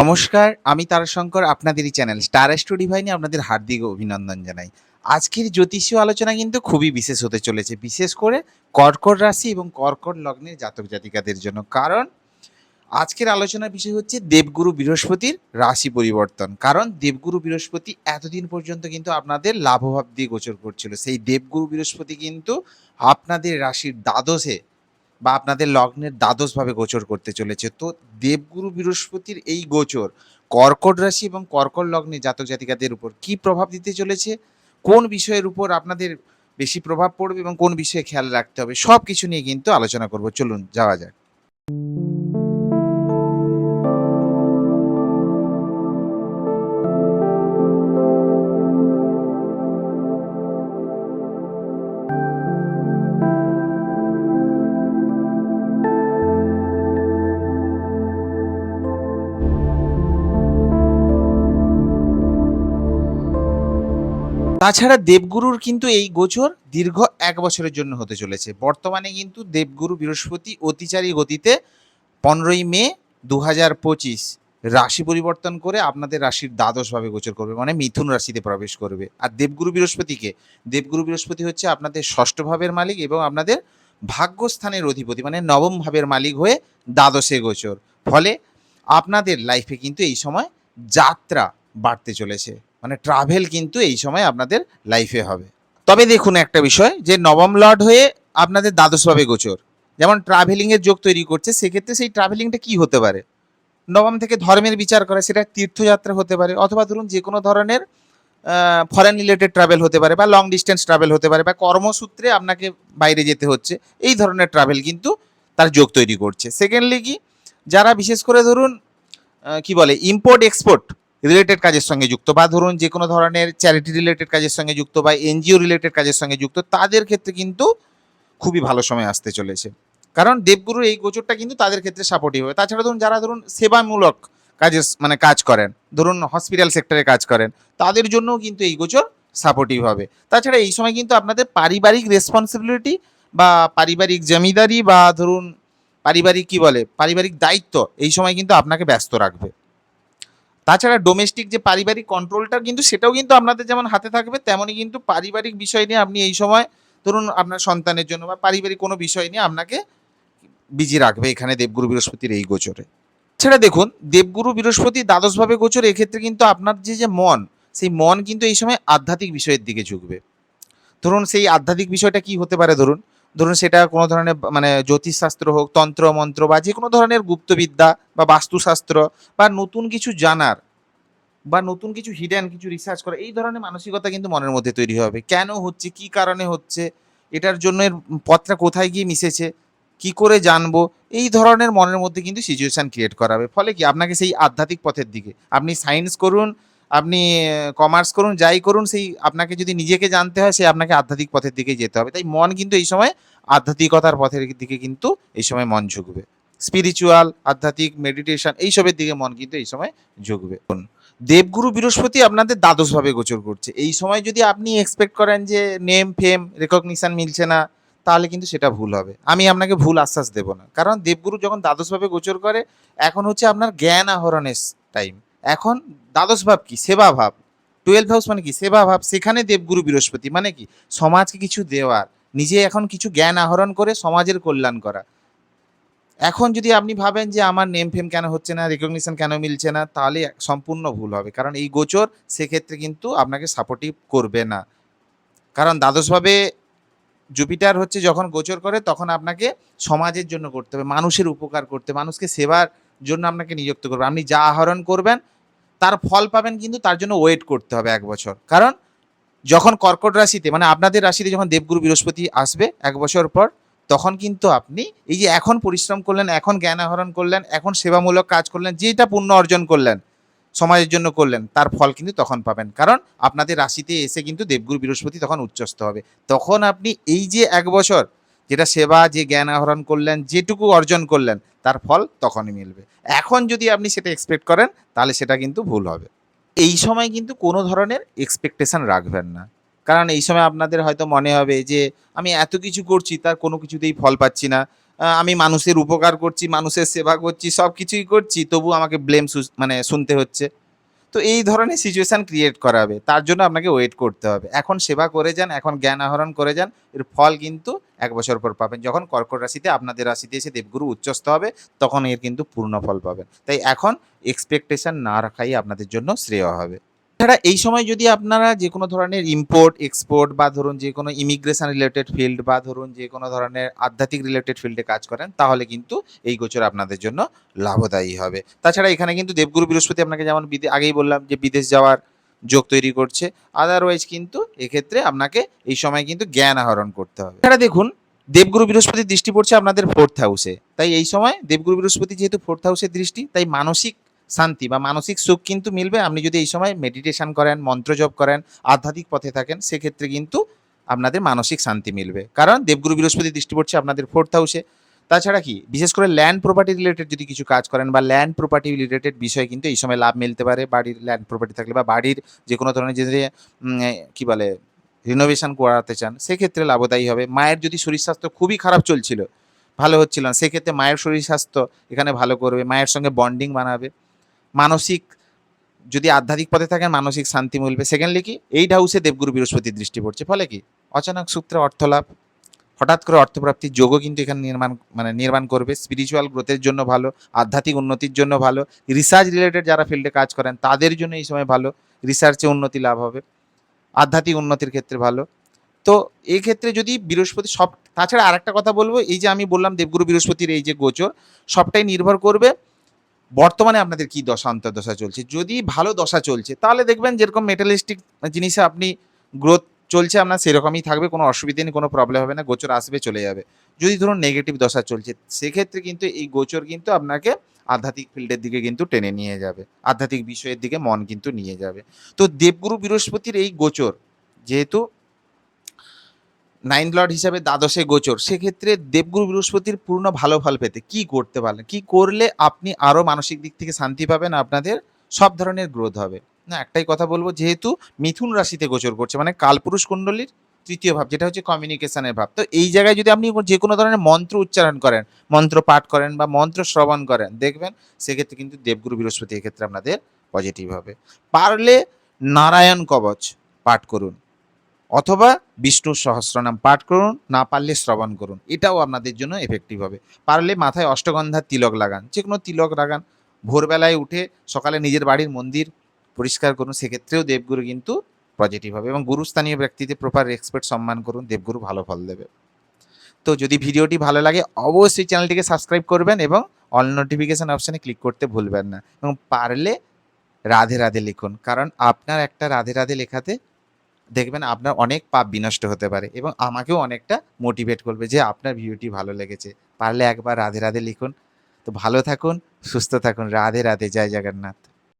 নমস্কার, আমি তারাশঙ্কর, আপনাদেরই চ্যানেল স্টার স্টোরি ভাইনি আপনাদের হার্দিক অভিনন্দন জানাই। আজকের জ্যোতিষীয় আলোচনা কিন্তু খুবই বিশেষ হতে চলেছে, বিশেষ করে কর্কট রাশি এবং কর্কট লগ্নের জাতক জাতিকাদের জন্য। কারণ আজকের আলোচনার বিষয় হচ্ছে দেবগুরু বৃহস্পতির রাশি পরিবর্তন। কারণ দেবগুরু বৃহস্পতি এতদিন পর্যন্ত কিন্তু আপনাদের লাভভাব দিয়ে গোচর করছিল। সেই দেবগুরু বৃহস্পতি কিন্তু আপনাদের রাশির দ্বাদশে বা আপনাদের লগ্নের দ্বাদশভাবে গোচর করতে চলেছে। তো দেবগুরু বৃহস্পতির এই গোচর, কর্কট রাশি এবং কর্কট লগ্নে জাতক জাতিকাদের উপর কি প্রভাব দিতে চলেছে? কোন বিষয়ের উপর আপনাদের বেশি প্রভাব পড়বে এবং কোন বিষয়ে খেয়াল রাখতে হবে? সব কিছু নিয়ে কিন্তু আলোচনা করব। চলুন, যাওয়া যাক। তাছাড়া দেবগুরুর কিন্তু এই গোচর দীর্ঘ এক বছরের জন্য হতে চলেছে। বর্তমানে কিন্তু দেবগুরু বৃহস্পতি অতিচারী গতিতে পনেরোই মে দু হাজার পঁচিশ রাশি পরিবর্তন করে আপনাদের রাশির দ্বাদশভাবে গোচর করবে মানে মিথুন রাশিতে প্রবেশ করবে। আর দেবগুরু বৃহস্পতিকে, দেবগুরু বৃহস্পতি হচ্ছে আপনাদের ষষ্ঠ ভাবের মালিক এবং আপনাদের ভাগ্যস্থানের অধিপতি মানে নবম ভাবের মালিক হয়ে দ্বাদশে গোচর। ফলে আপনাদের লাইফে কিন্তু এই সময় যাত্রা বাড়তে চলেছে। মানে ট্রাভেল কিন্তু এই সময় আপনাদের লাইফে হবে। তবে দেখুন একটা বিষয়, যে নবম লর্ড হয়ে আপনাদের দ্বাদশভাবে গোচর। যেমন ট্রাভেলিংয়ের যোগ তৈরি করছে, সেক্ষেত্রে সেই ট্রাভেলিংটা কি হতে পারে? নবম থেকে ধর্মের বিচার করে, সেটা তীর্থযাত্রা হতে পারে, অথবা ধরুন যে কোনো ধরনের ফরেন রিলেটেড ট্রাভেল হতে পারে, বা লং ডিস্টেন্স ট্রাভেল হতে পারে, বা কর্মসূত্রে আপনাকে বাইরে যেতে হচ্ছে, এই ধরনের ট্রাভেল কিন্তু তার যোগ তৈরি করছে। সেকেন্ডলি কি, যারা বিশেষ করে ধরুন কি বলে ইম্পোর্ট এক্সপোর্ট রিলেটেড কাজের সঙ্গে যুক্ত বা ধরুন যে কোনো ধরনের চ্যারিটি রিলেটেড কাজের সঙ্গে যুক্ত বা এনজিও রিলেটেড কাজের সঙ্গে যুক্ত, তাদের ক্ষেত্রে কিন্তু খুবই ভালো সময় আসতে চলেছে। কারণ দেবগুরুর এই গোচরটা কিন্তু তাদের ক্ষেত্রে সাপোর্টিভ হবে। তাছাড়া ধরুন যারা ধরুন সেবামূলক কাজের মানে কাজ করেন, ধরুন হসপিটাল সেক্টরে কাজ করেন, তাদের জন্যও কিন্তু এই গোচর সাপোর্টিভ হবে। তাছাড়া এই সময় কিন্তু আপনাদের পারিবারিক রেসপন্সিবিলিটি বা পারিবারিক জমিদারি বা ধরুন পারিবারিক কি বলে, পারিবারিক দায়িত্ব এই সময় কিন্তু আপনাকে ব্যস্ত রাখবে। তাছাড়া ডোমেস্টিক যে পারিবারিক কন্ট্রোলটা কিন্তু সেটাও কিন্তু আপনাদের যেমন হাতে থাকবে, তেমনই কিন্তু পারিবারিক বিষয় নিয়ে আপনি এই সময় ধরুন আপনার সন্তানের জন্য বা পারিবারিক কোনো বিষয় নিয়ে আপনাকে বিজি রাখবে এখানে দেবগুরু বৃহস্পতির এই গোচরে। সেটা দেখুন, দেবগুরু বৃহস্পতি দ্বাদশভাবে গোচর, এক্ষেত্রে কিন্তু আপনার যে যে মন, সেই মন কিন্তু এই সময় আধ্যাত্মিক বিষয়ের দিকে ঝুঁকবে। ধরুন সেই আধ্যাত্মিক বিষয়টা কি হতে পারে ধরুন? ধরুন সেটা কোনো ধরনের মানে জ্যোতিষশাস্ত্র হোক, তন্ত্র, মন্ত্র বা যে কোনো ধরনের গুপ্তবিদ্যা বা বাস্তুশাস্ত্র বা নতুন কিছু জানার বা নতুন কিছু হিডেন কিছু রিসার্চ করা এই ধরনের মানসিকতা কিন্তু মনের মধ্যে তৈরি হবে। কেন হচ্ছে? কি কারণে হচ্ছে? এটার জন্য এর পথটা কোথায় গিয়ে মিশেছে? কি করে জানব? এই ধরনের মনের মধ্যে কিন্তু সিচুয়েশন ক্রিয়েট করাবে ফলে কি? আপনাকে সেই আধ্যাত্মিক পথের দিকে। আপনি সায়েন্স করুন আপনি কমার্স করুন, যাই করুন, সেই আপনাকে যদি নিজেকে জানতে হয় সেই আপনাকে আধ্যাত্মিক পথের দিকে যেতে হবে। তাই মন কিন্তু এই সময় আধ্যাত্মিকতার পথের দিকে কিন্তু এই সময় মন ঝুঁকবে। স্পিরিচুয়াল আধ্যাত্মিক মেডিটেশন এইসবের দিকে মন কিন্তু এই সময় ঝুঁকবে। দেবগুরু বৃহস্পতি আপনাদের দ্বাদশভাবে গোচর করছে। এই সময় যদি আপনি এক্সপেক্ট করেন যে নেম ফেম রেকগনিশন মিলছে না, তাহলে কিন্তু সেটা ভুল হবে। আমি আপনাকে ভুল আশ্বাস দেব না। কারণ দেবগুরু যখন দ্বাদশভাবে গোচর করে, এখন হচ্ছে আপনার জ্ঞান আহরণের টাইম এখন দ্বাদশ ভাব কি? সেবা ভাব। টুয়েলভ হাউস মানে কি? সেবা ভাব। সেখানে দেবগুরু বৃহস্পতি। মানে কি? সমাজকে কিছু দেওয়ার। নিজে এখন কিছু জ্ঞান আহরণ করে সমাজের কল্যাণ করা। এখন যদি আপনি ভাবেন যে আমার নেম ফেম কেন হচ্ছে না রেকগনিশন কেন মিলছে না, তাহলে সম্পূর্ণ ভুল হবে। কারণ এই গোচর সেক্ষেত্রে কিন্তু আপনাকে সাপোর্টিভ করবে না। কারণ দ্বাদশভাবে জুপিটার হচ্ছে যখন গোচর করে, তখন আপনাকে সমাজের জন্য করতে হবে। মানুষের উপকার করতে মানুষকে সেবার জন্য আপনাকে নিযুক্ত করবে। আপনি যা আহরণ করবেন, তার ফল পাবেন কিন্তু তার জন্য ওয়েট করতে হবে এক বছর। কারণ যখন কর্কট রাশিতে মানে আপনাদের রাশিতে যখন দেবগুরু বৃহস্পতি আসবে এক বছর পর, তখন কিন্তু আপনি এই যে এখন পরিশ্রম করলেন, এখন জ্ঞান আহরণ করলেন, এখন সেবামূলক কাজ করলেন যেটা পুণ্য অর্জন করলেন, সমাজের জন্য করলেন, তার ফল কিন্তু তখন পাবেন। কারণ আপনাদের রাশিতে এসে কিন্তু দেবগুরু বৃহস্পতি তখন উচ্চস্ত হবে। তখন আপনি এই যে এক বছর যেটা সেবা, যে জ্ঞান আহরণ করলেন, যেটুকু অর্জন করলেন, তার ফল তখনই মিলবে। এখন যদি আপনি সেটা এক্সপেক্ট করেন, তাহলে সেটা কিন্তু ভুল হবে। এই সময় কিন্তু কোনো ধরনের এক্সপেকটেশন রাখবেন না। কারণ এই সময় আপনাদের হয়তো মনে হবে যে, আমি এত কিছু করছি, তার কোনো কিছুতেই ফল পাচ্ছি না। আমি মানুষের উপকার করছি, মানুষের সেবা করছি সব কিছুই করছি, তবু আমাকে ব্লেম মানে শুনতে হচ্ছে। তো এই ধরনের সিচুয়েশান ক্রিয়েট করা হবে তার জন্য আপনাকে ওয়েট করতে হবে। এখন সেবা করে যান, এখন জ্ঞান আহরণ করে যান, এর ফল কিন্তু এক বছর পর পাবেন। যখন কর্কট রাশিতে আপনাদের রাশিতে এসে দেবগুরু উচ্চস্থ হবে, তখন এর কিন্তু পূর্ণ ফল পাবেন। তাই এখন এক্সপেকটেশন না রাখাই আপনাদের জন্য শ্রেয় হবে। এছাড়া এই সময় যদি আপনারা যে কোনো ধরনের ইম্পোর্ট এক্সপোর্ট বা ধরুন যে কোনো ইমিগ্রেশন রিলেটেড ফিল্ড বা ধরুন যে কোনো ধরনের আধ্যাত্মিক রিলেটেড ফিল্ডে কাজ করেন, তাহলে কিন্তু এই গোচর আপনাদের জন্য লাভদায়ী হবে। তাছাড়া এখানে কিন্তু দেবগুরু বৃহস্পতি আপনাকে যেমন আগেই বললাম যে বিদেশ যাওয়ার যোগ তৈরি করছে। আদারওয়াইজ কিন্তু এক্ষেত্রে আপনাকে এই সময় কিন্তু জ্ঞান আহরণ করতে হবে। এছাড়া দেখুন, দেবগুরু বৃহস্পতির দৃষ্টি পড়ছে আপনাদের ফোর্থ হাউসে তাই এই সময় দেবগুরু বৃহস্পতি যেহেতু ফোর্থ হাউসের দৃষ্টি, তাই মানসিক শান্তি বা মানসিক সুখ কিন্তু মিলবে। আপনি যদি এই সময় মেডিটেশন করেন, মন্ত্র জপ করেন, আধ্যাত্মিক পথে থাকেন, সেক্ষেত্রে কিন্তু আপনাদের মানসিক শান্তি মিলবে। কারণ দেবগুরু বৃহস্পতি দৃষ্টি পড়ছে আপনাদের ফোর্থ হাউসে তাছাড়া কি, বিশেষ করে ল্যান্ড প্রপার্টি রিলেটেড যদি কিছু কাজ করেন বা ল্যান্ড প্রপার্টি রিলেটেড বিষয়ে কিন্তু এই সময় লাভ মিলতে পারে। বাড়ির ল্যান্ড প্রপার্টি থাকলে বা বাড়ির যে কোনো ধরনের যে কি বলে রিনোভেশন করাতে চান, সেক্ষেত্রে লাভদায়ী হবে। মায়ের যদি শরীর স্বাস্থ্য খুবই খারাপ চলছিল, ভালো হচ্ছিল না, সেক্ষেত্রে মায়ের শরীর স্বাস্থ্য এখানে ভালো করবে। মায়ের সঙ্গে বন্ডিং বানাবে। মানসিক, যদি আধ্যাত্মিক পথে থাকেন, মানসিক শান্তি মিলবে। সেকেন্ডলি কি? এইট হাউসে দেবগুরু বৃহস্পতির দৃষ্টি পড়ছে। ফলে কি? অচানক সূত্রে অর্থ লাভ। হঠাৎ করে অর্থপ্রাপ্তির যোগও কিন্তু এখানে নির্মাণ মানে নির্মাণ করবে। স্পিরিচুয়াল গ্রোথের জন্য ভালো, আধ্যাত্মিক উন্নতির জন্য ভালো। রিসার্চ রিলেটেড যারা ফিল্ডে কাজ করেন, তাদের জন্য এই সময় ভালো। রিসার্চে উন্নতি লাভ হবে। আধ্যাত্মিক উন্নতির ক্ষেত্রে ভালো। তো এই ক্ষেত্রে যদি বৃহস্পতি সব, তাছাড়া আরেকটা কথা বলব। এই যে আমি বললাম দেবগুরু বৃহস্পতির এই যে গোচর, সবটাই নির্ভর করবে বর্তমানে আপনাদের কি দশা অন্তর্দশা চলছে? যদি ভালো দশা চলছে, তাহলে দেখবেন যেরকম মেটালিস্টিক জিনিসে আপনি গ্রোথ চলছে, আপনার সেরকমই থাকবে, কোনো অসুবিধা নেই, কোনো প্রবলেম হবে না, গোচর আসবে, চলে যাবে। যদি ধরুন নেগেটিভ দশা চলছে, সেক্ষেত্রে কিন্তু এই গোচর কিন্তু আপনাকে আধ্যাত্মিক ফিল্ডের দিকে কিন্তু টেনে নিয়ে যাবে। আধ্যাত্মিক বিষয়ের দিকে মন কিন্তু নিয়ে যাবে। তো দেবগুরু বৃহস্পতির এই গোচর, যেহেতু নাইন লর্ড হিসাবে দ্বাদশে গোচর, সেক্ষেত্রে দেবগুরু বৃহস্পতির পূর্ণ ভালো ফল পেতে কি করতে পারলেন? কি করলে আপনি আরও মানসিক দিক থেকে শান্তি পাবেন, আপনাদের সব ধরনের গ্রোথ হবে? না, একটাই কথা বলব, যেহেতু মিথুন রাশিতে গোচর করছে মানে কালপুরুষ কুণ্ডলীর তৃতীয় ভাব, যেটা হচ্ছে কমিউনিকেশনের ভাব। তো এই জায়গায় যদি আপনি যে কোনো ধরনের মন্ত্র উচ্চারণ করেন, মন্ত্র পাঠ করেন বা মন্ত্র শ্রবণ করেন, দেখবেন সেক্ষেত্রে কিন্তু দেবগুরু বৃহস্পতি এক্ষেত্রে আপনাদের পজিটিভ হবে। পারলে নারায়ণ কবচ পাঠ করুন। অথবা বিষ্ণুর সহস্রনাম পাঠ করুন, না পারলে শ্রবণ করুন। এটাও আপনাদের জন্য এফেক্টিভ হবে। পারলে মাথায় অষ্টগন্ধার তিলক লাগান যে কোনো তিলক লাগান। ভোরবেলায় উঠে সকালে নিজের বাড়ির মন্দির পরিষ্কার করুন, সেক্ষেত্রেও দেবগুরু কিন্তু পজিটিভ হবে এবং গুরুস্থানীয় ব্যক্তিদের প্রপার রেসপেক্ট সম্মান করুন, দেবগুরু ভালো ফল দেবে। তো যদি ভিডিওটি ভালো লাগে, অবশ্যই চ্যানেলটিকে সাবস্ক্রাইব করবেন এবং অল নোটিফিকেশান অপশানে ক্লিক করতে ভুলবেন না। এবং পারলে রাধে রাধে লিখুন, কারণ আপনার একটা রাধে রাধে লেখাতে দেখবেন আপনার অনেক পাপ বিনষ্ট হতে পারে এবং আমাকেও অনেকটা মোটিভেট করবে যে আপনার ভিডিওটি ভালো লেগেছে। পারলে একবার রাধে রাধে লিখুন। তো ভালো থাকুন, সুস্থ থাকুন। রাধে রাধে। জয় জগন্নাথ।